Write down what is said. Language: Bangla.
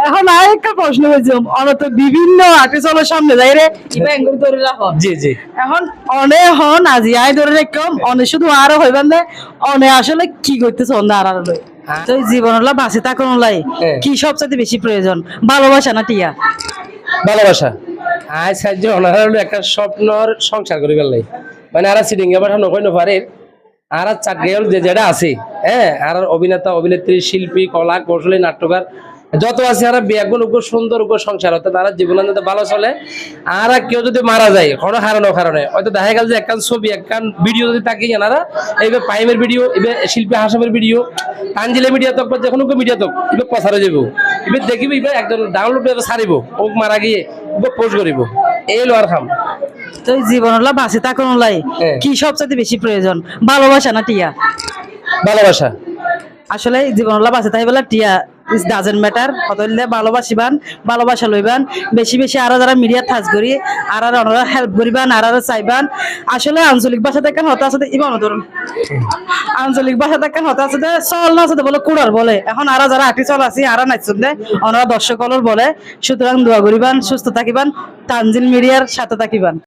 এখন আর একটা প্রশ্ন হয়েছে অনত বিভিন্ন আর্টিস্টের সামনে যাই রে। ধরে রাখো জি জি। এখন অনে হন আজি আই ধরে রেখম অনে শুধু আরও হইবেন না অনে আসলে কি করতেছে অন্য আর আর তো বাঁচে থাকুন লাই। হ্যাঁ। কি সবচেয়ে বেশি প্রয়োজন? ভালোবাসা না টিয়া? ভালোবাসা। আজ সাহায্য হলো একটা স্বপ্নর সংসার করে মানে আর সিটিং এ পাঠানো কইন পারে। আর চাকরি যে যেটা আছে হ্যাঁ আর অভিনেতা অভিনেত্রী শিল্পী কলা কৌশলী নাট্যকার যত আছে আর বেগুন উগ্র সুন্দর উগ্র সংসার হতে তারা জীবনে যাতে ভালো চলে আর কেউ যদি মারা যায় কোনো কারণে কারণে হয়তো দেখা গেল যে একখান ছবি একখান ভিডিও যদি তাকে এনারা এইবার পাইমের ভিডিও এবার শিল্পী হাসামের ভিডিও তানজিলে মিডিয়া তক বা যে কোনো মিডিয়া তক এবার প্রচারে যাব এবার দেখিবি এবার একজন ডাউনলোড করে ছাড়িব ওক মারা গিয়ে এবার পোস্ট করিব। এই লোয়ার খাম। তো জীবন হলো বাঁচে থাকুন লাই হ্যাঁ। কি সবচেয়ে বেশি প্রয়োজন? ভালোবাসা না টিয়া? ভালোবাসা। আসলে জীবন হলো বাঁচে তাই বলে টিয়া ইস ডাজেন্ট ম্যাটার হইলে ভালোবাসিবান, ভালোবাসা লইবান। বেশি বেশি আরও যারা মিডিয়া থাজ করি, আর আর ওনারা হেল্প করিবান, আর আর চাইবান। আসলে আঞ্চলিক ভাষা থেকে হতা আছে ইবান ধরুন আঞ্চলিক ভাষা থেকে হতা আছে চল না আছে বলে কুড়ার বলে। এখন আর যারা আটি চল আছে, আর নাচছেন দে ওনারা দর্শক বলে। সুতরাং দোয়া করিবান, সুস্থ থাকিবান, তানজিল মিডিয়ার সাথে থাকিবান।